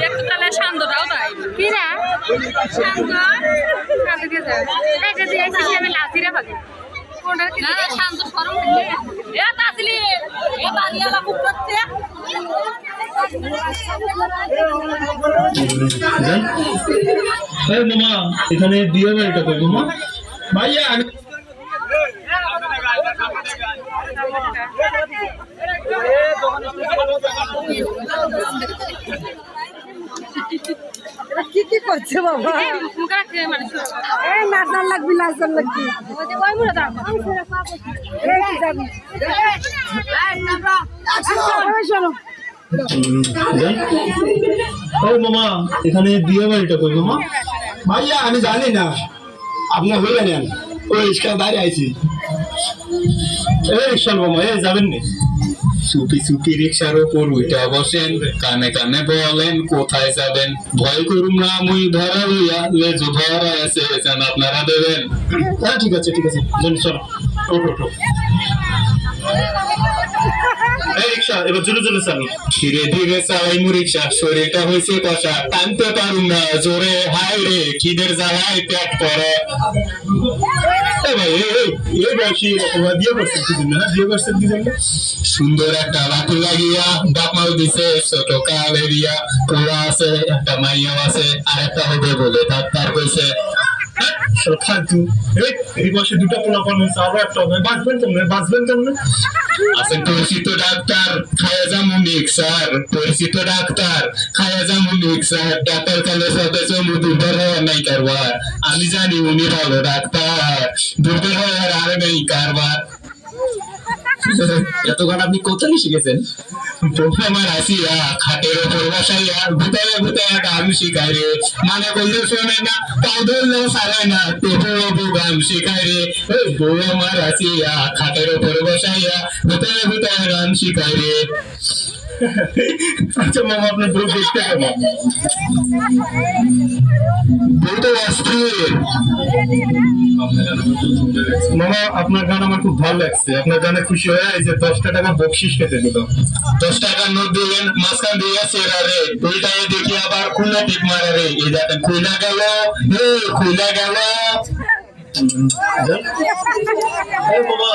দেখতে তাহলে শান্তটাও তাই। কিরা শান্ত শান্ত। কে যায় এটা দিয়ে এসে আমি লাচিরা পাবো কোনটা না না শান্ত সরম এ তাসলি! এ বাড়িওয়ালা বুক করছে। এই মামা এখানে বিয়ে বাড়িটা কই মামা। ভাইয়া আমি কি কি করছে বাবা? এই লাগবি লাগবি। মামা এখানে বিয়ে বাড়িটা কই মামা? ভাইয়া আমি জানি না। আপনি হয়ে নেন ওই বাইরে আইছি। এই রিক্সাল এই যাবেন সুপি সুপি রিক্সার ওপর উঠা বসেন কানে কানে বলেন কোথায় যাবেন? ভয় করুম না মুই ধরা লইয়া লেজু ভরা এসে এখানে আপনারা দেবেন। হ্যাঁ ঠিক আছে ঠিক আছে। চল চলো। ওঠো ওঠো। এই রিক্সা এবার জোরে জোরে চালু। ধীরে ধীরে চালাই মু রিক্সা শরীরটা হয়েছে কষা টানতে পারুম না জোরে হাই রে খিদের জ্বালায় পেট করে এই ভাই এই এই এই বয়সী তোমার বিয়ে করছেন কি জন্য? বিয়ে করছেন কি জন্য সুন্দর একটা লাঠি লাগিয়া বাপমাও দিছে ছোট কালেরিয়া পোড়া আছে একটা মাইয়াও আছে আর একটা হবে বলে ডাক্তার কইছে। সব ফালতু এই বয়সে দুটো পোলা পান হয়েছে, আরও একটা হবে। বাঁচবেন কেমনে বাঁচবেন কেমনে আছেন পরিচিত ডাক্তার খায়া যামু স্যার। পরিচিত ডাক্তার খায়া যামু স্যার। ডাক্তার কালে সাথে চমু দুর্বল হওয়ার নাই কারবার। আমি জানি উনি ভালো ডাক্তার দুর্বল হওয়ার আর নেই কারবার। এতক্ষণ আপনি কোথায় শিখেছেন বউ আমার আসিয়া খাটের ওপর বসাইয়া ভুতাইয়া ভুতাইয়া গান শিখায় রে। মানে করলে শোনে না তাও ধরলেও সারে না তবুও বউ গান শিখায় রে। বউ আমার আসিয়া খাটের ওপর বসাইয়া ভুতাইয়া ভুতাইয়া গান শিখায় রে। আচ্ছা মামা আপনার বউ দেখতে কেমন অস্থির। মামা আপনার গান আমার খুব ভালো লাগছে। আপনার গানে খুশি হয়ে যে দশটা টাকা বকশিস কেটে দিল। দশ টাকার নোট দিলেন মাঝখান দিয়ে সেরা রে। উল্টায় দেখি আবার খুলে টিপ মারে রে। এই দেখেন খুলে গেল। হে খুলে গেল। মামা।